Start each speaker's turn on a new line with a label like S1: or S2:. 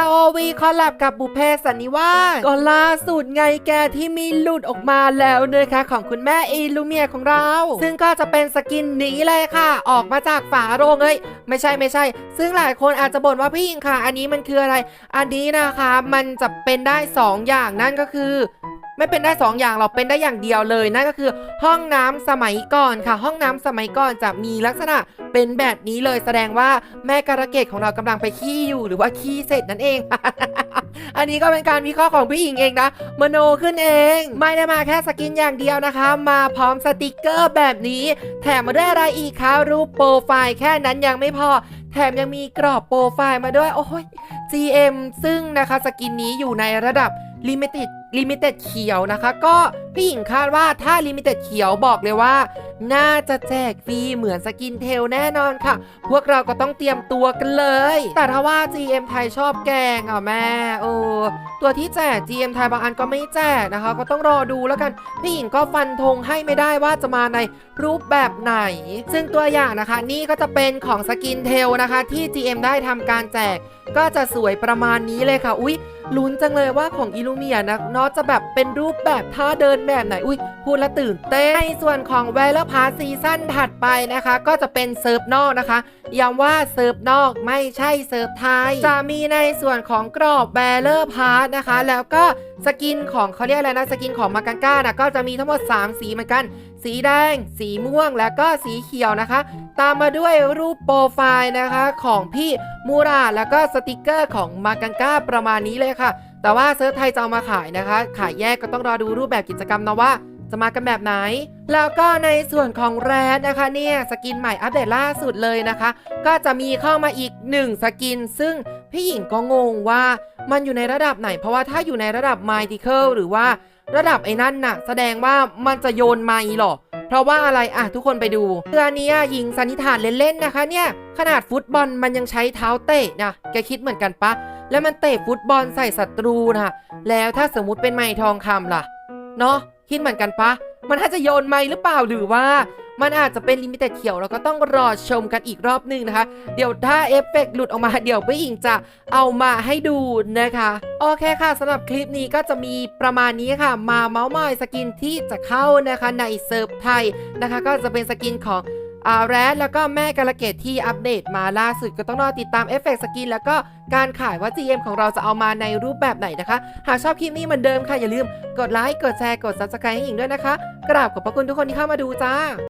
S1: ROV คอลแลบกับบุพเพสันนิวาสก็ล่าสุดไงแกที่มีหลุดออกมาแล้วนะคะของคุณแม่อีลูเมียของเรา ซึ่งก็จะเป็นสกินนี้เลยค่ะ ออกมาจากฝาโรงเอ้ยไม่ใช่ไม่ใช่ ซึ่งหลายคนอาจจะบ่นว่าพี่อิงค่ะ อันนี้มันคืออะไร อันนี้นะคะมันจะเป็นได้ 2 อย่างนั่นก็คือ ไม่เป็นได้2ออย่างเราเป็นได้อย่างเดียวเลยนั่นก็คือห้องน้ำสมัยก่อนค่ะ ห้องน้ำสมัยก่อนจะมีลักษณะเป็นแบบนี้เลยแสดงว่าแม่การะเกดของเรากำลังไปขี้อยู่หรือว่าขี้เสร็จนั่นเอง อันนี้ก็เป็นการวิเคราะห์ของพี่หญิงเองนะมโนขึ้นเอง ไม่ได้มาแค่สกินอย่างเดียวนะคะ มาพร้อมสติกเกอร์แบบนี้ แถมมาด้วยอะไรอีกคะรูปโปรไฟล์แค่นั้นยังไม่พอแถมยังมีกรอบโปรไฟล์มาด้วย โอ้ย GM ซึ่งนะคะสกินนี้อยู่ในระดับ Limited Limited เขียวนะคะ ก็พี่หญิงคาดว่าถ้า Limited เขียวบอกเลยว่า น่าจะแจกฟรีเหมือนสกินเทลแน่นอนค่ะ พวกเราก็ต้องเตรียมตัวกันเลย แต่ถ้าว่า GM ไทยชอบแกงอะแม่โอ้ตัวที่แจก GM ไทยบางอันก็ไม่แจกนะคะ ก็ต้องรอดูแล้วกัน พี่หญิงก็ฟันธงให้ไม่ได้ว่าจะมาในรูปแบบไหน ซึ่งตัวอย่างนะคะ นี่ก็จะเป็นของสกินเทลนะคะ ที่ GM ได้ทำการแจก ก็จะสวยประมาณนี้เลยค่ะอุ๊ย ลุ้นจังเลยว่าของอิลูเมียนะเนาะจะแบบเป็นรูปแบบท่าเดินแบบไหน อุ๊ยพูดแล้วตื่นเต้นในส่วนของเวลพาซีซั่นถัดไปนะคะ ก็จะเป็นเซิร์ฟนอกนะคะย้ำว่าเซิร์ฟนอกไม่ใช่เซิร์ฟไทย จะมีในส่วนของกรอบแบลเลอร์พาร์นะคะ แล้วก็สกินของเขาเรียกอะไรนะสกินของมากังก้านะก็จะมีทั้งหมด 3 สีเหมือนกัน สีแดง สีม่วงแล้วก็สีเขียวนะคะ ตามมาด้วยรูปโปรไฟล์นะคะของพี่มูราแล้วก็สติกเกอร์ของมากังก้าประมาณนี้เลยค่ะ แต่ว่าเซิร์ฟไทยจะเอามาขายนะคะ ขายแยกก็ต้องรอดูรูปแบบกิจกรรมนะว่า จะมากันแบบไหน แล้วก็ในส่วนของแรดนะคะเนี่ยสกินใหม่อัปเดตล่าสุดเลยนะคะ ก็จะมีเข้ามาอีก 1 สกิน ซึ่งพี่หญิงก็งงว่ามันอยู่ในระดับไหน เพราะว่าถ้าอยู่ในระดับ m y t i c a l หรือว่าระดับไอ้นั่นน่ะ แสดงว่ามันจะโยนไมค์หรอเพราะว่าอะไรอะทุกคนไปดูเรือนี้หญิงสันนิษฐานเล่นๆนะคะเนี่ย ขนาดฟุตบอลมันยังใช้เท้าเตะนะแกคิดเหมือนกันปะ แล้วมันเตะฟุตบอลใส่ศัตรูนะแล้วถ้าสมมุติเป็นไม้ทองคำล่ะ เนาะ คิดเหมือนกันปะ มันอาจจะโยนไม้หรือเปล่าหรือว่ามันอาจจะเป็นลิมิเต็ดเขียวเราก็ต้องรอชมกันอีกรอบหนึ่งนะคะ เดี๋ยวถ้าเอฟเฟกหลุดออกมาเดี๋ยวพี่อิงจะเอามาให้ดูนะคะ โอเคค่ะสำหรับคลิปนี้ก็จะมีประมาณนี้ค่ะ มาเมาส์มอยสกินที่จะเข้านะคะในเซิร์ฟไทยนะคะ ก็จะเป็นสกินของ อาแรดแล้วก็แม่กาลเกตที่อัปเดตมาล่าสุดก็ต้องรอติดตามเอฟเฟกต์สกินแล้วก็การขายว่า GM ของเราจะเอามาในรูปแบบไหนนะคะ หากชอบคลิปนี้เหมือนเดิมค่ะ อย่าลืมกดไลค์กดแชร์กด Subscribe ให้หญิงด้วยนะคะ กราบขอบพระคุณทุกคนที่เข้ามาดูจ้า